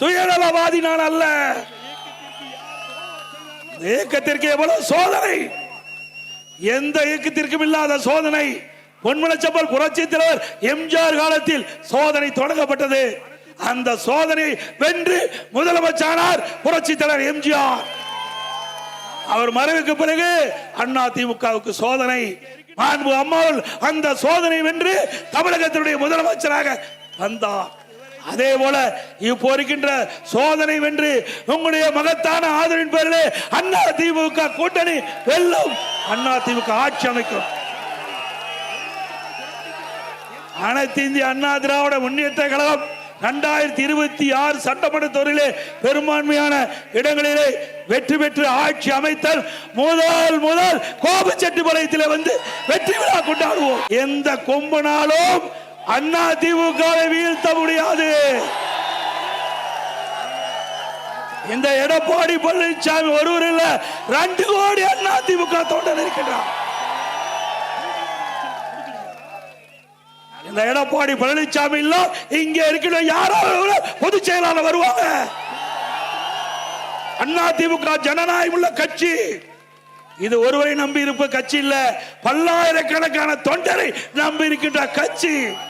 சுயநலவாதி நான் அல்ல. இந்த இயக்கத்திற்கு எவ்வளவு சோதனை? எந்த இயக்கத்திற்கும் இல்லாத சோதனை. பொன்மனச்சம்பல் புரட்சி தலைவர் எம்ஜிஆர் காலத்தில் சோதனை தொடங்கப்பட்டது. அந்த சோதனை வென்று முதலமைச்சானார் புரட்சி தலைவர் எம்ஜிஆர். அவர் மறைவுக்கு பிறகு அண்ணா திமுகவுக்கு சோதனை. மாண்பு அம்மாவில் அந்த சோதனை வென்று தமிழகத்தினுடைய முதலமைச்சராக வந்தார். அதே போல இப்போ இருக்கின்ற சோதனை வென்று உங்களுடைய மகத்தான ஆதரவின் பேரிலே அண்ணா திமுக கூட்டணி வெல்லும். அண்ணா திமுக ஆட்சி அமைக்கும். அனைத்து இந்திய அண்ணா திராவிட முன்னேற்ற கழகம் இரண்டாயிரத்தி இருபத்தி ஆறு சட்டமன்ற தொகுதியிலே பெரும்பான்மையான இடங்களிலே வெற்றி பெற்று ஆட்சி அமைத்தல் முதல் முதல் கோபுச்செட்டிப்பாளையத்தில் வந்து வெற்றி விழா கொண்டாடுவோம். எந்த கொம்பனாலும் அண்ணா திமுகவை வீழ்த்த முடியாது. இந்த எடப்பாடி பழனிசாமி ஒருவர் இல்ல ரெண்டு கோடி அண்ணா திமுக தொண்டர் இருக்கின்றார். இந்த எடப்பாடி பழனிசாமி இல்ல இங்க இருக்கிற யாராவது பொதுச் செயலாளர் வருவாங்க. அண்ணா திமுக ஜனநாயகம் உள்ள கட்சி. இது ஒருவரை நம்பி இருப்ப கட்சி இல்ல பல்லாயிரக்கணக்கான தொண்டரை நம்பி இருக்கின்ற கட்சி.